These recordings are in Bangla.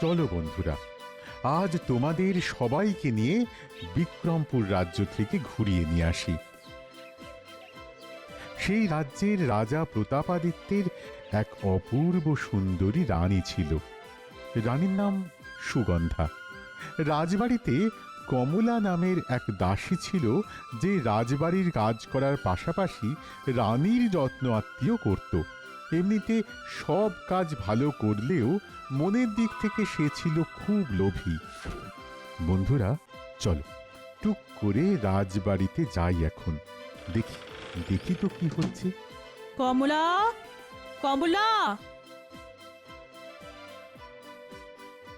চলো বন্ধুরা, আজ তোমাদের সবাইকে নিয়ে বিক্রমপুর রাজ্য থেকে ঘুরিয়ে নিয়ে আসি। সেই রাজ্যের রাজা প্রতাপাদিত্যের এক অপূর্ব সুন্দরী রানী ছিল। রানীর নাম সুগন্ধা। রাজবাড়িতে কমলা নামের এক দাসী ছিল যে রাজবাড়ির কাজ করার পাশাপাশি রানীর যত্ন আত্মীয় করত। এমনিতে সব কাজ ভালো করলেও মনের দিক থেকে সে ছিল খুব লোভী। বন্ধুরা চলো টুক করে রাজবাড়িতে যাই এখন। দেখি দেখি তো কি হচ্ছে। কমলা কমলা!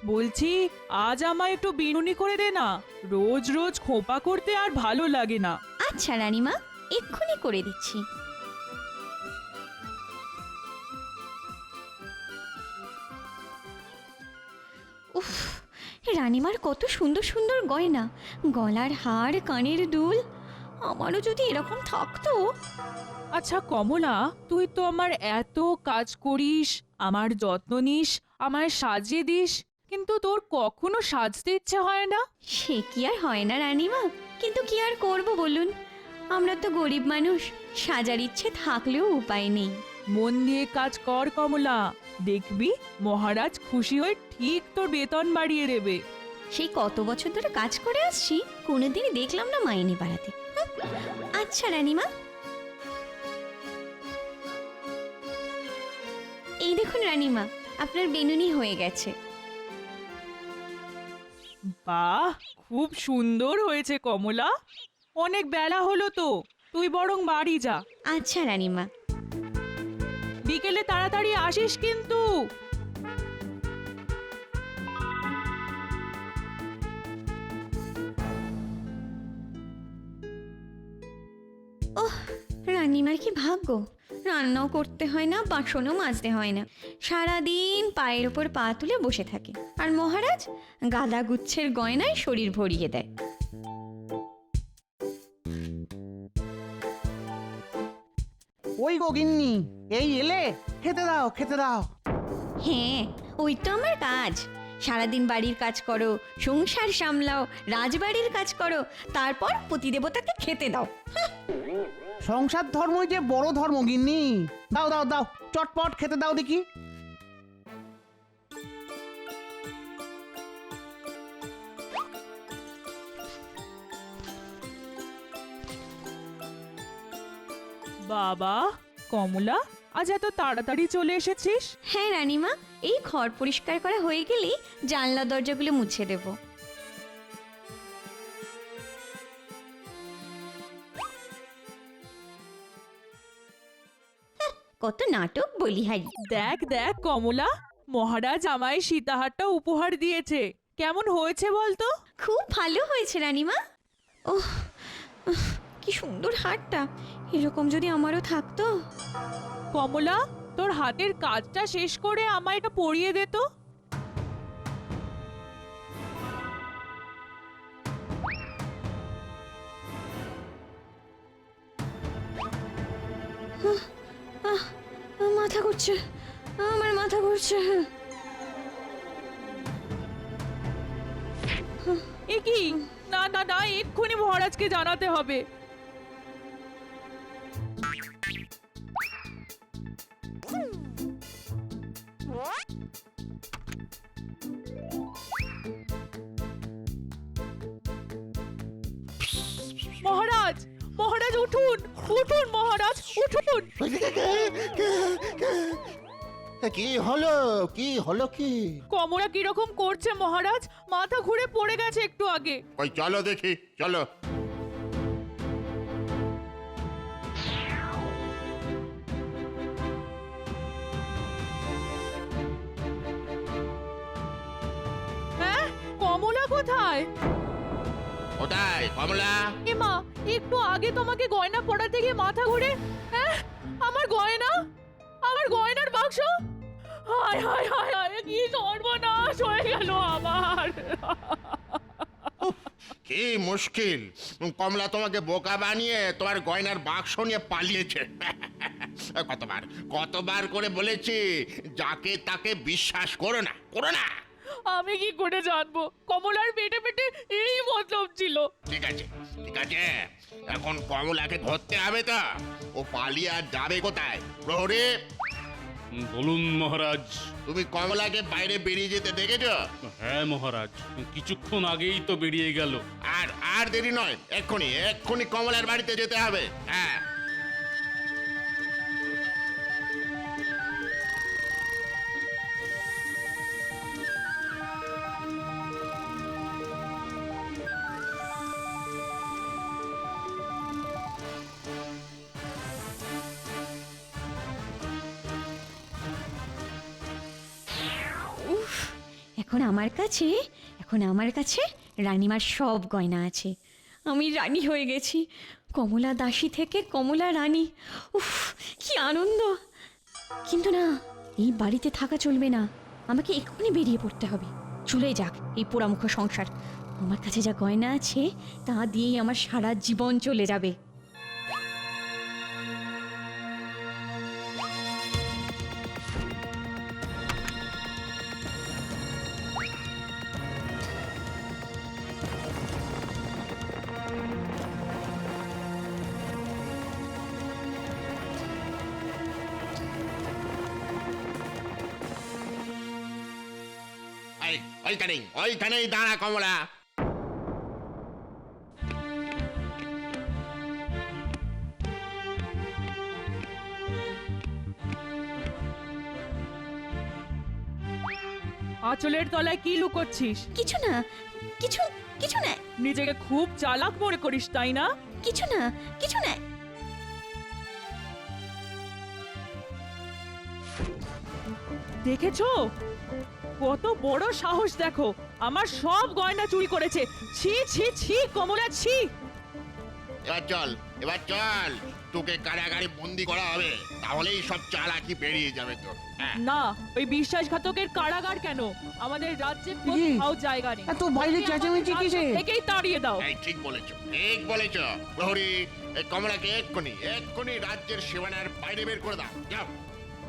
বলছি আজ আমায় একটু বিনুনি করে দে না। রোজ রোজ খোপা করতে আর ভালো লাগে না। আচ্ছা রানীমা এক্ষুনি করে দিচ্ছি। রানীমার কত সুন্দর সুন্দর গয়না। গলার হার কানের দুল আমারও যদি এরকম থাকতো। আচ্ছা কমলা তুই তো আমার এত কাজ করিস আমার যত্ন নিস আমার সাজিয়ে দিস কিন্তু তোর কখনো সাজতে ইচ্ছে হয় না? সে কি আর হয় না রানীমা কিন্তু কি আর করব বলুন? আমরা তো গরিব মানুষ সাজার ইচ্ছে থাকলেও উপায় নেই। মন দিয়ে কাজ কর কমলা। দেখবি মহারাজ খুশি হয়ে ঠিক তোর বেতন বাড়িয়ে দেবে। সেই কত বছর ধরে কাজ করে আসছি কোনোদিনই দেখলাম না মাইনে বাড়াতে। আচ্ছা রানীমা। এই দেখুন রানীমা আপনার বেনুনি হয়ে গেছে। বাহ খুব সুন্দর হয়েছে কমলা। অনেক বেলা হলো তো তুই বরং বাড়ি যা। আচ্ছা রানীমা। বিকেলে তাড়াতাড়ি আসিস কিন্তু। ওহ, রানীমার কি ভাগ্য? রান্নাও করতে হয় না, বাসনও মাজতে হয় না। সারাদিন পায়ের ওপর পা তুলে বসে থাকে। আর মহারাজ, গাদা গুচ্ছের গয়নায় শরীর ভরিয়ে দেয়। গিন্নি এই এলে খেতে দাও খেতে দাও। হ্যাঁ ওই তো আমার কাজ। সারাদিন বাড়ির কাজ করো সংসার সামলাও রাজবাড়ির কাজ করো তারপর পতিদেবতাকে খেতে দাও। সংসার ধর্মই যে বড় ধর্ম গিন্নি। দাও দাও দাও চটপট খেতে দাও দেখি। বাবা কমলা আজ এত তাড়াতাড়ি চলে এসেছিস? হ্যাঁ রানীমা এই ঘর পরিষ্কার করা হয়ে গেলেই জানলা দরজাগুলো মুছে দেব। কত নাটক বলিহারি। দেখ দেখ কমলা মহারাজ আমায় সীতাহারটা উপহার দিয়েছে। কেমন হয়েছে বলতো? খুব ভালো হয়েছে রানীমা। ওহ উফ, কি সুন্দর হারটা। এরকম যদি আমারও থাকতো। কমলা তোর হাতের কাজটা শেষ করে আমায় এটা পরিয়ে দে তো। মাথা ঘুরছে আমার মাথা ঘুরছে। এ কি না না না এক্ষুনি মহারাজকে জানাতে হবে। মহারাজ উঠুন উঠুন মহারাজ উঠুন। কি হলো? কি হলো কি? কমলা কীরকম করছে মহারাজ? মাথা ঘুরে পড়ে গেছে একটু আগে। ওই চলো দেখি চলো। হ্যাঁ কমলা কোথায়? কোথায় কমলা? এমা একটু আগে তোমাকে গয়না পড়াতে গিয়ে মাথা ঘুরে হ্যাঁ? আমার গয়না? আমার গয়নার বাক্স? হায় হায় হায় হায়, কি সর্বনাশ হয়ে গেল আমার। কি মুশকিল। কমলা তোমাকে বোকা বানিয়ে তোমার গয়নার বাক্স নিয়ে পালিয়েছে। কতবার কতবার করে বলেছি, যাকে তাকে বিশ্বাস করো না করো না। আমি কি করে জানব? কমলার পেটে পেটে এই মতলব ছিল। ঠিক আছে ঠিক আছে। এখন কমলাকে ধরতে হবে তো। ও পালিয়ে আর যাবে কোথায়? প্রহরী? বলুন মহারাজ। তুমি কমলাকে বাইরে বেরিয়ে যেতে দেখেছ? হ্যাঁ মহারাজ কিছুক্ষণ আগেই তো বেরিয়ে গেল। আর আর দেরি নয় এক্ষুনি এক্ষুনি কমলার বাড়িতে যেতে হবে। হ্যাঁ। এখন আমার কাছে, এখন আমার কাছে রানীমার সব গয়না আছে। আমি রানী হয়ে গেছি। কমলা দাসী থেকে কমলা রানী। উফ, কি আনন্দ! কিন্তু না, এই বাড়িতে থাকা চলবে না। আমাকে এক্ষুনি বেরিয়ে পড়তে হবে। চলে যাক এই পোড়ামুখ সংসার। আমার কাছে যা গয়না আছে, তা দিয়েই আমার সারা জীবন চলে যাবে। ওইখানেই দাঁড়া কমলা। আঁচলের তলায় কি লুকোচ্ছিস? কিছু না কিছু কিছু না। নিজেকে খুব চালাক মনে করিস তাই না? কিছু না কিছু না। দেখেছ? কত বড় সাহস দেখো। আমার সব গয়না চুরি করেছে। ছি ছি ছি কমলা ছি। এবার চল এবার চল। তোকে কারাগারে বন্দি করা হবে। তাহলেই সব চালাকি বেরিয়ে যাবে তো হ্যাঁ। না ওই বিশ্বাসঘাতকের কারাগার কেন? আমাদের রাজ্যে কোথাও জায়গা নেই। এত বাইরে চেঁচামেচি? রাজ্য থেকেই তাড়িয়ে দাও। এই ঠিক বলেছ ঠিক বলেছ। প্রহরী এই কমলাকে এক্ষুনি এক্ষুনি রাজ্যের সীমানার বাইরে বের করে দাও। যাও।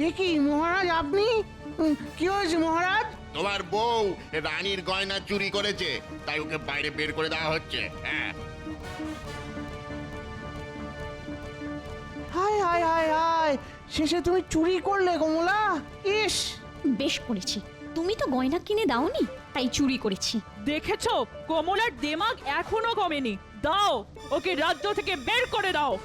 এ কি মহারাজ আপনি? কি হয়েছে মহারাজ? তোমার বউ রানীর গয়না চুরি করেছে তাই ওকে বাইরে বের করে দেওয়া হচ্ছে হ্যাঁ। হায় হায় হায় হায় শেষে তুমি চুরি করলে কমলা? ইস! বেশ করেছি। তুমি তো গয়না কিনে দাওনি তাই চুরি করেছি। দেখেছ? কমলার দেমাগ এখনও কমেনি। দাও ওকে রাজ্য থেকে বের করে দাও।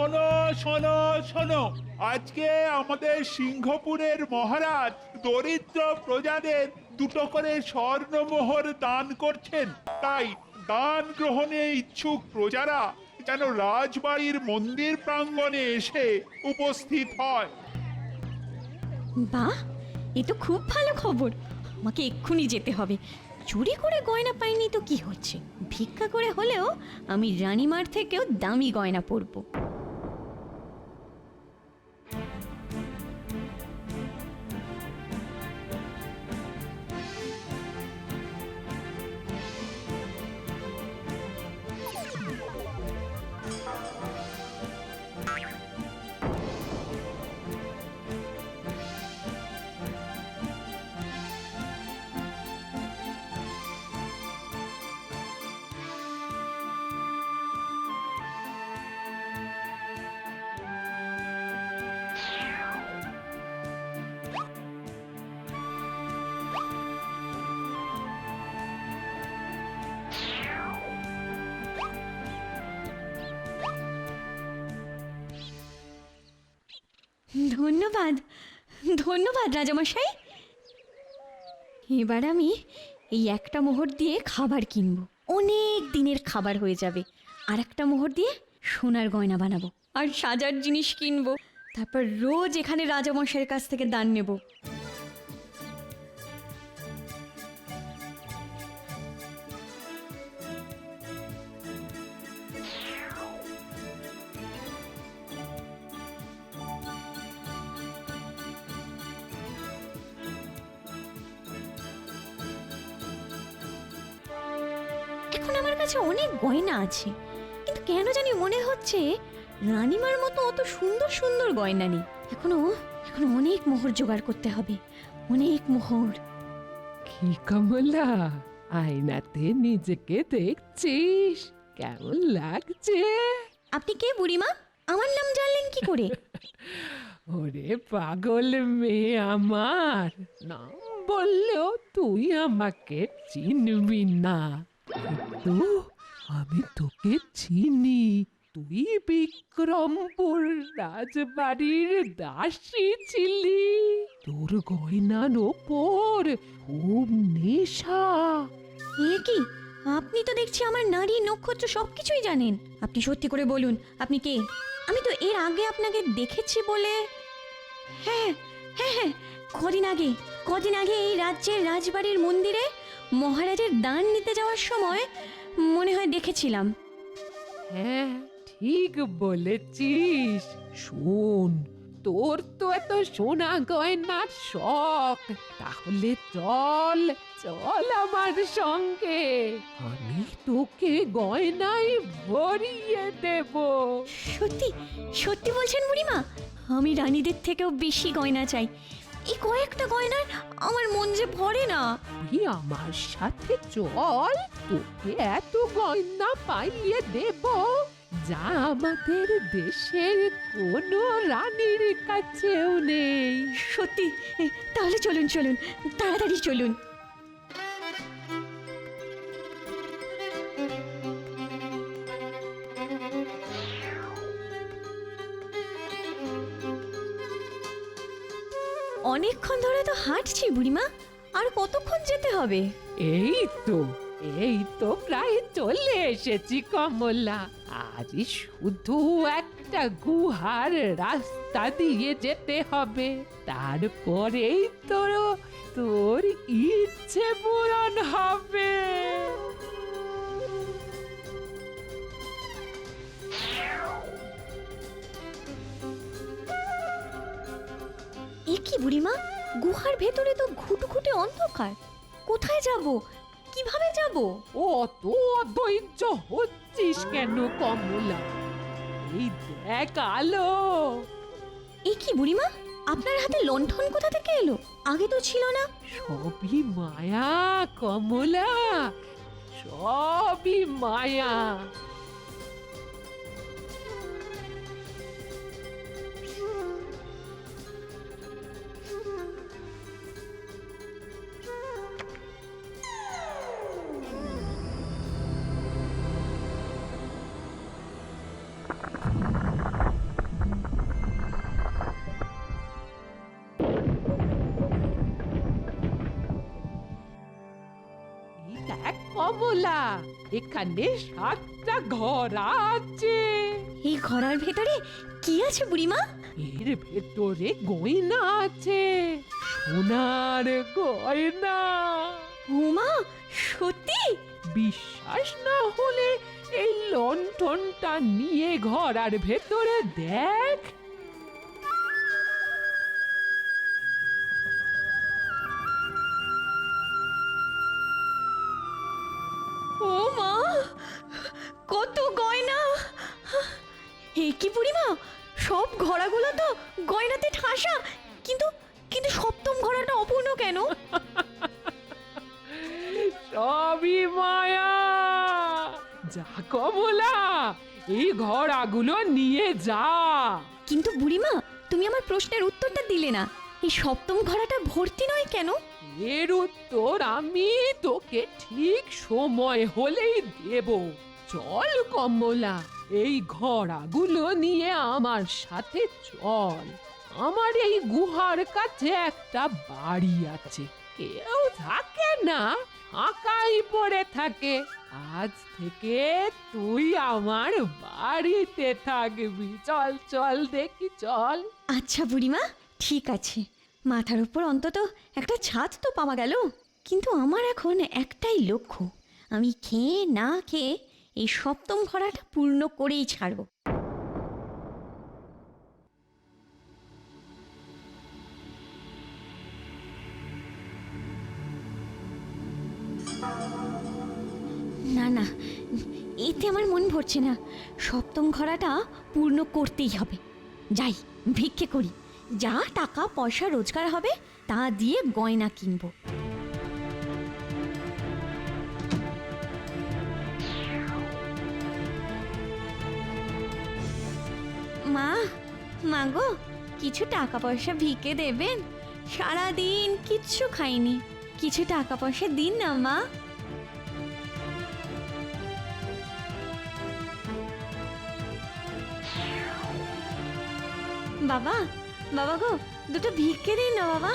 শোনো শোনো শোনো। আজকে আমাদের সিংহপুরের মহারাজ দরিদ্র প্রজাদের দুটো করে স্বর্ণমোহর দান করছেন। তাই দান গ্রহণে ইচ্ছুক প্রজারা যেন রাজবাড়ির মন্দির প্রাঙ্গণে এসে উপস্থিত হয়। বাহ, এ তো খুব ভালো খবর। আমাকে এক্ষুনি যেতে হবে। চুরি করে গয়না পাইনি তো কি হচ্ছে? ভিক্ষা করে হলেও আমি রানীমার থেকেও দামি গয়না পরবো। ধন্যবাদ। ধন্যবাদ, রাজামশাই। এবার আমি এই একটা মোহর দিয়ে খাবার কিনব। অনেক দিনের খাবার হয়ে যাবে। আর একটা মোহর দিয়ে সোনার গয়না বানাবো। আর সাজার জিনিস কিনবো। তারপর রোজ এখানে রাজামশাইয়ের কাছ থেকে দান নেব। কাছে অনেক গয়না আছে। কিন্তু কেন জানি মনে হচ্ছে রানিমার মতো অত সুন্দর সুন্দর গয়না নেই। এখনও এখনও অনেক মোহর জোগাড় করতে হবে। অনেক মোহর। কি কমলা আয়নাতে নিজেকে দেখছিস। কেমন লাগছে? আপনি কে বুড়িমা? আমার নাম জানলেন কি করে? ওরে পাগল মেয়ে আমার। নাম বললেও তুই আমাকে চিনবি না। কিন্তু আমি তোকে চিনি। তুই বিক্রমপুর রাজবাড়ির দাসী ছিলি। তোর গয়নার ওপর খুব নেশা। এ কি? আপনি তো দেখছি আমার নারী নক্ষত্র সবকিছুই জানেন। আপনি সত্যি করে বলুন, আপনি কে? আমি তো এর আগে আপনাকে দেখেছি বলে হ্যাঁ হ্যাঁ হ্যাঁ। কদিন আগে কদিন আগে এই রাজ্যের রাজবাড়ির মন্দিরে মহারাজের দান নিতে যাওয়ার সময় মনে হয় দেখেছিলাম। হ্যাঁ ঠিক বলেছিস। শোন তোর তো এত সোনা গয়নার শখ। তাহলে চল চল আমার সঙ্গে। আমি তোকে গয়নায় ভরিয়ে দেব। সত্যি সত্যি বলছেন বুড়িমা? আমি রানীদের থেকেও বেশি গয়না চাই। এই কয়েকটা গয়নার আমার মন যে ভরে না। তুই আমার সাথে চল তোকে এত গয়না পাইয়ে দেব। যা আমাদের দেশের কোনো রানীর কাছেও নেই। সত্যি তাহলে চলুন চলুন তাড়াতাড়ি চলুন। অনেকক্ষণ ধরে তো হাঁটছি বুড়িমা। আর কতক্ষণ যেতে হবে? এই তো এই তো প্রায় চলে এসেছি কমলা। আজ শুধু একটা গুহার রাস্তা দিয়ে যেতে হবে। তারপরেই তোর তোর ইচ্ছে পূরণ হবে। বুড়িমা গুহার ভেতরে তো ঘুটঘুটে অন্ধকার। কোথায় যাব? কীভাবে যাব? ও অত অধৈর্য হচ্ছিস কেন কমলা? এই দেখ আলো। এ কি বুড়িমা? আপনার হাতে লণ্ঠন কোথা থেকে এলো? আগে তো ছিল না। সবই মায়া কমলা। সবই মায়া। কমলা এখানে সাতটা ঘর আছে। এই ঘরার ভেতরে কি আছে বুড়িমা? এর ভেতরে গয়না আছে। সোনার গয়না। উমা সত্যি? বিশ্বাস না হলে এই লণ্ঠনটা নিয়ে ঘরার ভেতরে দেখ। ও মা কত গয়না। এ কি বুড়িমা সব ঘোড়াগুলো তো গয়নাতে ঠাসা কিন্তু কিন্তু সপ্তম ঘোড়াটা অপূর্ণ কেন? সবই মায়া। যা কমলা এই ঘোড়াগুলো নিয়ে যা। কিন্তু বুড়িমা তুমি আমার প্রশ্নের উত্তরটা দিলে না। এই সপ্তম ঘোড়াটা ভর্তি নয় কেন? এর উত্তর আমি তোকে ঠিক সময় হলেই দেব। চল কমলা, এই ঘোড়াগুলো নিয়ে আমার সাথে চল। আমার এই গুহার কাছে একটা বাড়ি আছে। কেউ থাকে না ফাঁকাই পড়ে থাকে। আজ থেকে তুই আমার বাড়িতে থাকবি। চল চল, দেখি, চল। আচ্ছা বুড়িমা, ঠিক আছে। মাথার উপর অন্তত একটা ছাদ তো পাওয়া গেল। কিন্তু আমার এখন একটাই লক্ষ্য, আমি খেয়ে না খেয়ে এই সপ্তম ঘোড়াটা পূর্ণ করেই ছাড়ব। না না, এতে আমার মন ভরছে না। সপ্তম ঘরাটা পূর্ণ করতেই হবে। যাই, ভিক্ষে করি। যা টাকা, পয়সা, রোজগার হবে, তা দিয়ে গয়না কিনবো। মা মা গো, কিছু টাকা পয়সা ভিকে দেবেন? সারাদিন কিচ্ছু খাইনি। কিছু টাকা পয়সা দিন না, মা। বাবা বাবা গো দুটো ভিক্ষে দিন না বাবা।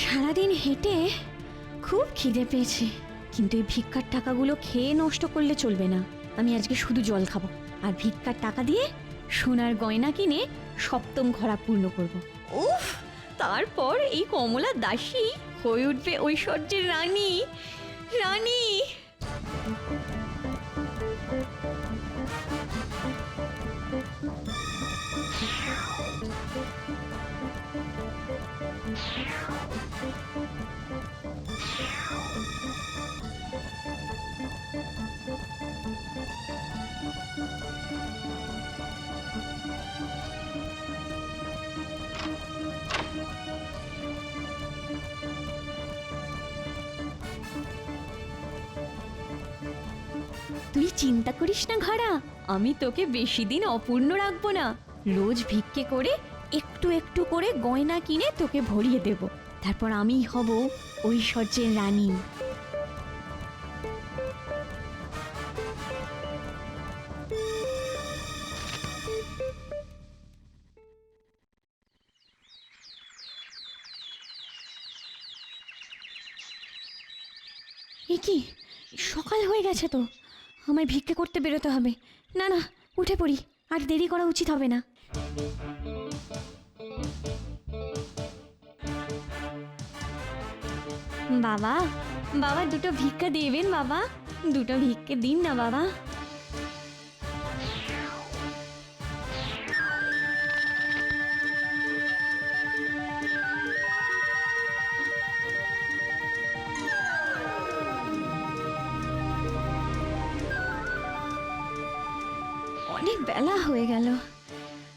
সারাদিন হেঁটে খুব খিদে পেয়েছে, কিন্তু এই ভিক্ষার টাকাগুলো খেয়ে নষ্ট করলে চলবে না। আমি আজকে শুধু জল খাব, আর ভিক্ষার টাকা দিয়ে সোনার গয়না কিনে সপ্তম ঘরা পূর্ণ করব। উফ, তারপর এই কমলা দাসী হয়ে উঠবে ঐশ্বর্যের রানী রানী। তুই চিন্তা করিস না ঘরা আমি তোকে বেশি দিন অপূর্ণ রাখব না। রোজ ভিক্ষে করে একটু একটু করে গয়না কিনে তোকে ভরিয়ে দেব। তারপর আমি হব ঐশ্বর্যের রানী। সকাল হয়ে গেছে তো। আমায় ভিক্ষে করতে বেরোতে হবে। না না, উঠে পড়ি। আর দেরি করা উচিত হবে না। বাবা বাবা, দুটো ভিক্ষা দেবেন বাবা। দুটো ভিক্ষে দিন না বাবা।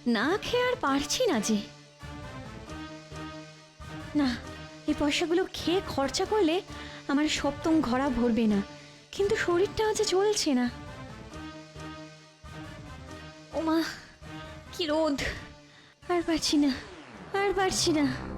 না খেয়ে আর পারছি না যে। না, এই পয়সাগুলো খেয়ে খরচা করলে আমার সপ্তম ঘরা ভরবে না, কিন্তু শরীরটা আজ চলছে না। ওমা, কি রোদ। আর পারছি না, আর পারছি না।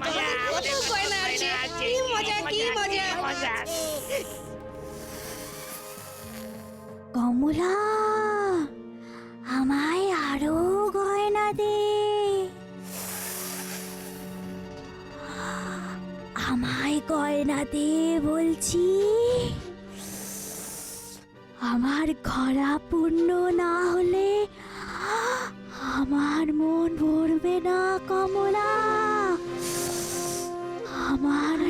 মজা গয়না আছে কি মজা কি মজা কমলা আমায় আরও গয়না দে। আমায় গয়না দে বলছি। আমার ঘরা পূর্ণ না হলে আমার মন ভরবে না কমলা। আমার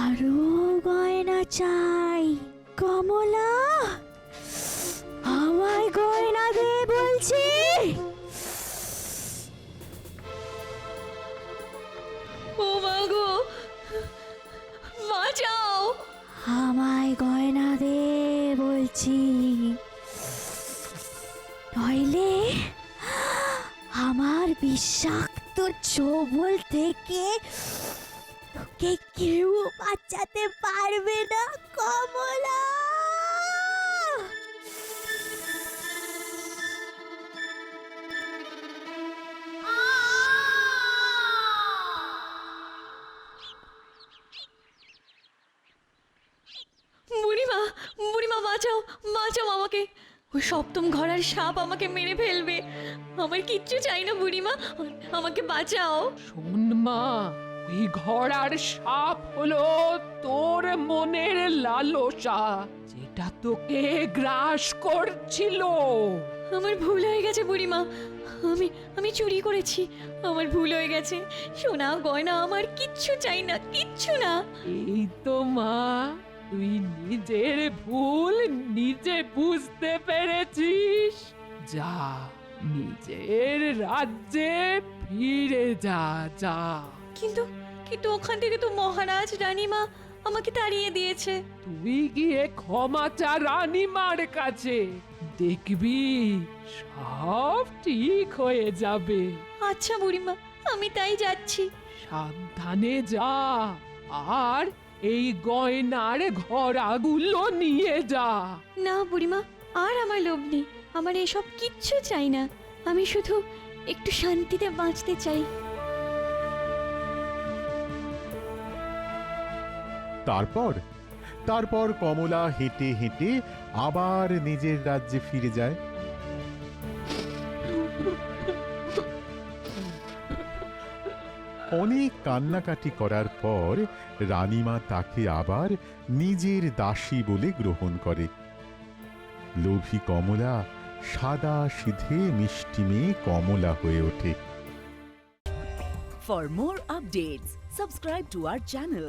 আরও গয়না চাই কমলা। আমায় গয়না দে বলছি। ও মা গো বাঁচাও। আমায় গয়না দে বলছি। নইলে আমার বিষাক্ত চোবল থেকে তোকে কেউ বাঁচাতে পারবে না কমলা! বুড়িমা বুড়িমা বাঁচাও বাঁচাও আমাকে। ওই সপ্তম ঘরের সাপ আমাকে মেরে ফেলবে। আমার কিচ্ছু চাই না বুড়িমা। আমাকে বাঁচাও। শোন মা ওই ঘোড়ার সাপ হলো তোর মনের লালসা যেটা তোকে গ্রাস করছিল। আমার ভুল হয়ে গেছে বুড়িমা। আমি আমি চুরি করেছি। আমার ভুল হয়ে গেছে। সোনা গয়না আমার কিচ্ছু চাই না কিচ্ছু না। এই তো মা তুই নিজের ভুল নিজে বুঝতে পেরেছিস। যা নিজের রাজ্যে ফিরে যা যা। কিন্তু কিন্তু ওখান থেকে তো মহারাজ রানীমা আমাকে তাড়িয়ে দিয়েছে। তুই গিয়ে ক্ষমা চা রানীমার কাছে। দেখবি সব ঠিক হয়ে যাবে। আচ্ছা বুড়িমা আমি তাই যাচ্ছি। সাবধানে যা আর এই গয়নার ঘোড়াগুলো নিয়ে যা। না বুড়িমা আর আমার লোভ নেই। আমার এসব কিচ্ছু চাই না। আমি শুধু একটু শান্তিতে বাঁচতে চাই। তারপর তারপর কমলা হেঁটে হেঁটে আবার নিজের রাজ্যে ফিরে যায়। অনেক কান্নাকাটি করার পর রানীমা তাকে আবার নিজের দাসী বলে গ্রহণ করে। লোভী কমলা সাদা সিধে মিষ্টি মেয়ে কমলা হয়ে ওঠে। For more updates, subscribe to our channel,